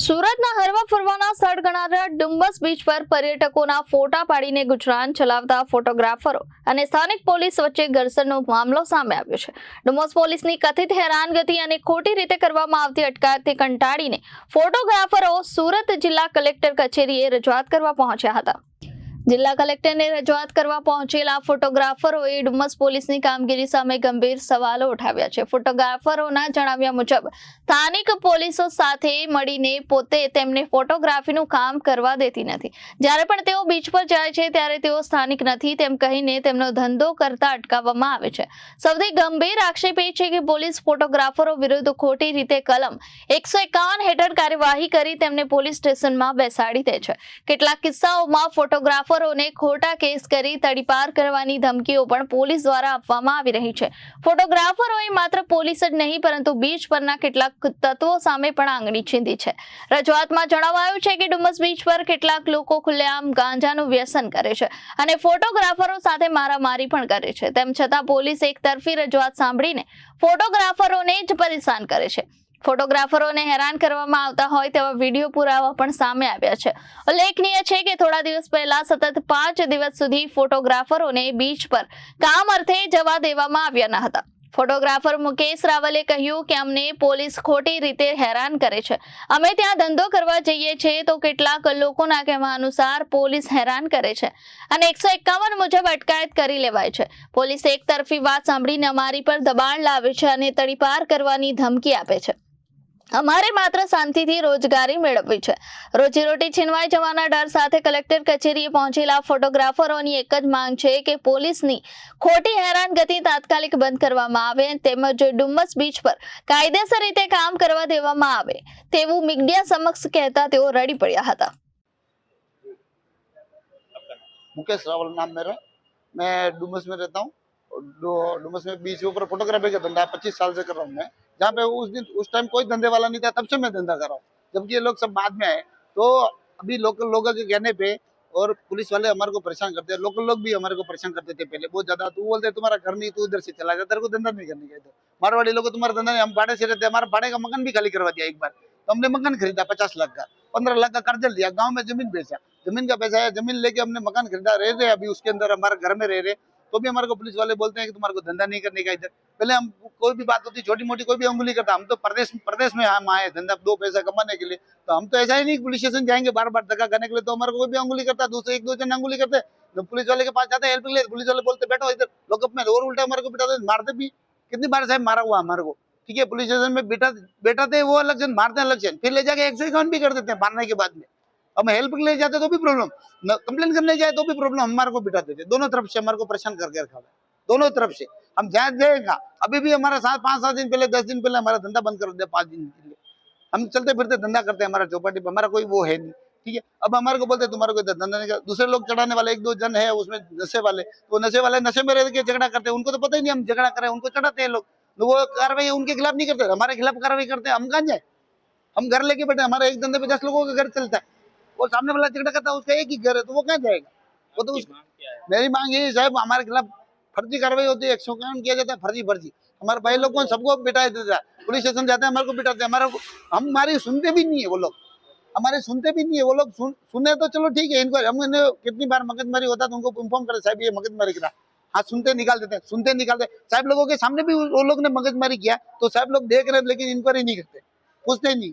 સુરતના હરવા ફરવાના સ્થળ ગણાતા ડુમ્બસ બીચ પર પર્યટકોના ફોટા પાડીને ગુજરાન ચલાવતા ફોટોગ્રાફરો અને સ્થાનિક પોલીસ વચ્ચે ઘર્ષણનો મામલો સામે આવ્યો છે. ડુમ્બસ પોલીસની કથિત હેરાનગતિ અને ખોટી રીતે કરવામાં આવતી અટકાયતથી કંટાળીને ફોટોગ્રાફરો સુરત જિલ્લા કલેક્ટર કચેરીએ રજૂઆત કરવા પહોંચ્યા હતા. જિલ્લા કલેક્ટરને રજૂઆત કરવા પહોંચેલા ફોટોગ્રાફરોએ ડુમસ પોલીસની કામગીરી સામે ગંભીર સવાલો ઉઠાવ્યા છે. ફોટોગ્રાફરોના જણાવ્યા મુજબ, સ્થાનિક પોલીસો સાથે મળીને પોતે તેમને ફોટોગ્રાફીનું કામ કરવા દેતી નથી. જ્યારે પણ તેઓ બીચ પર જાય છે, ત્યારે તેઓ સ્થાનિક નથી, તેમ કહીને તેમનો ધંધો કરતા અટકાવવામાં આવે છે. સૌથી ગંભીર આક્ષેપ એ છે કે પોલીસ ફોટોગ્રાફરો વિરુદ્ધ ખોટી રીતે કલમ એકસો એકાવન હેઠળ કાર્યવાહી કરી તેમને પોલીસ સ્ટેશનમાં બેસાડી દે છે. કેટલાક કિસ્સાઓમાં ફોટોગ્રાફરોને ખોટા કેસ કરી તડીપાર કરવાની ધમકીઓ પણ પોલીસ દ્વારા આપવામાં આવી રહી છે. ફોટોગ્રાફરોએ માત્ર પોલીસ જ નહીં, પરંતુ બીચ પરના કેટલાક તત્વો સામે પણ આંગળી ચીંધી છે. રજૂઆતમાં જણાવાયું છે કે ડુમસ બીચ પર કેટલાક લોકો ખુલ્લેઆમ ગાંજાનું વ્યસન કરે છે અને ફોટોગ્રાફરો સાથે મારામારી પણ કરે છે. તેમ છતાં પોલીસ એક તરફી રજૂઆત સાંભળીને ફોટોગ્રાફરોને જ પરેશાન કરે છે. ફોટોગ્રાફરોને હેરાન કરવામાં આવતા હોય તેવા વીડિયો પુરાવા પણ સામે આવ્યા છે. ઉલ્લેખનીય છે કે થોડા દિવસ પહેલા સતત પાંચ દિવસ સુધી ફોટોગ્રાફરોને બીચ પર કામ અર્થે જવા દેવામાં આવ્યા ન હતા. ફોટોગ્રાફર મુકેશ રાવલે કહ્યું કે અમને પોલીસ ખોટી રીતે હેરાન કરે છે. અમે ત્યાં ધંધો કરવા જઈએ છીએ તો કેટલાક લોકોના કહેવા અનુસાર પોલીસ હેરાન કરે છે અને એકસો એકાવન મુજબ અટકાયત કરી લેવાય છે. પોલીસ એક તરફી વાત સાંભળીને અમારી પર દબાણ લાવે છે અને તડીપાર કરવાની ધમકી આપે છે. અમારે માત્ર શાંતિથી રોજગારી મેળવવી છે. રોજીરોટી છીનવાઈ જવાના ડર સાથે કલેક્ટર કચેરીએ પહોંચેલા ફોટોગ્રાફરોની એક જ માંગ છે કે પોલીસની ખોટી હેરાનગતિ તાત્કાલિક બંધ કરવામાં આવે તેમજ ડુમ્મસ બીચ પર કાયદેસર રીતે કામ કરવા દેવામાં આવે તેવું મીડિયા સમક્ષ કહેતા તેઓ રડી પડ્યા હતા. મુકેશ રાવલ નામ મેરા. મેં ડુમ્મસ મેં રહેતા હું. बीच ऊपर फोटोग्राफी का धंधा पच्चीस साल से कर रहा हूँ मैं। जहाँ पे उस दिन, उस टाइम कोई धंधे वाला नहीं था, तब से मैं धंधा कर रहा हूँ। जबकि ये लोग सब बाद में आए तो अभी लोकल लोगों के कहने पे और पुलिस वाले हमारे को परेशान करते हैं लोकल लोग भी हमारे को परेशान करते थे पहले। बहुत ज़्यादा, तू बोलते, तुम्हारा घर नहीं, तू उधर से चला जा, तेरे को धंधा नहीं करने इधर। मारवाड़ी लोग तुम्हारा धंधा नहीं, हम भाड़े से रहते हमारा भाड़े का मकान भी खाली करवा दिया एक बार। तो हमने मकान खरीदा पचास लाख का, पंद्रह लाख का कर्जा लिया, गाँव में ज़मीन बेचा। ज़मीन का पैसा है, ज़मीन लेके हमने मकान खरीदा, रह रहे अभी उसके अंदर, हमारे घर में रह रहे तो भी हमारे को पुलिस वाले बोलते हैं कि तुम्हारे को धंधा नहीं करने का इधर। पहले हम कोई भी बात होती, छोटी मोटी कोई भी अंगुली करता, हम तो प्रदेश प्रदेश में हम आए, धंधा, दो पैसा कमाने के लिए। तो हम तो ऐसा ही नहीं पुलिस स्टेशन जाएँगे बार बार धक्का करने के लिए तो हमारे को कोई भी अंगुली करता, दूसरे, एक, दो जन अंगुली करते। तो पुलिस वाले के पास जाते, हेल्प के लिए, पुलिस वाले बोलते, बैठो इधर, लॉकअप में और उल्टा हमारे को बिठाते मारते भी। कितनी बार साहब मारा हुआ हमारे को? ठीक है, पुलिस स्टेशन में बैठा, बैठाते वो अलग जन, मारते हैं अलग जन। फिर ले जाके एक सौ इक्यावन भी कर देते हैं, मारने के बाद में। हम हेल्प के लिए जाते तो भी प्रॉब्लम कंप्लेन करने जाए तो भी प्रॉब्लम हमारे को बिठाते देते। दोनों तरफ़ से हमारे को परेशान करके रखा हुआ दोनों तरफ़ से। हम जहाँ जाएगा। अभी भी हमारा सात पाँच, सात दिन पहले, दस दिन पहले हमारा धंधा बंद कर दिया पाँच दिन के लिए। हम चलते फिरते धंधा करते हैं हमारा चौपाटी पे। हमारा कोई वो है नहीं। ठीक है? अब हमारे को बोलते तुम्हारा कोई धंधा नहीं कर दूसरे लोग चढ़ाने वाले, एक दो जन है, उसमें नशे वाले। तो नशे वाले नशे में रह के झगड़ा करते हैं। उनको तो पता ही नहीं हम झगड़ा करें उनको चढ़ाते हैं लोग। तो वो कार्रवाई उनके खिलाफ नहीं करते। हमारे खिलाफ कार्रवाई करते हैं। हम कहाँ जाए? हम घर लेके बैठे हमारे एक धंधे पे दस लोगों का घर चलता है। वो सामने वाला झगड़ा करता है, उसका एक ही घर है तो वो कहाँ जाएगा? वो तो उस मेरी मांग यही साहब, हमारे खिलाफ फर्जी कार्रवाई होती है, एक्शन किया जाता है, फर्जी फर्जी। हमारे भाई लोग को सबको बिठा देता है, पुलिस स्टेशन जाते हैं, हमारे को बिठाते हैं, हमारे हम हमारी सुनते भी नहीं है वो लोग। हमारे सुनते भी नहीं है वो लोग। सुन सुने तो चलो ठीक है, इनको हम इन्हें कितनी बार मगजमारी होता तो उनको इन्फॉर्म करे, साहब, ये मगजमारी करा। हाँ सुनते निकाल देते हैं, सुनते निकाल निकालते साहब लोगों के सामने भी वो लोग ने मगजमारी किया तो साहब लोग देख रहे लेकिन इंक्वायरी नहीं करते, पूछते नहीं।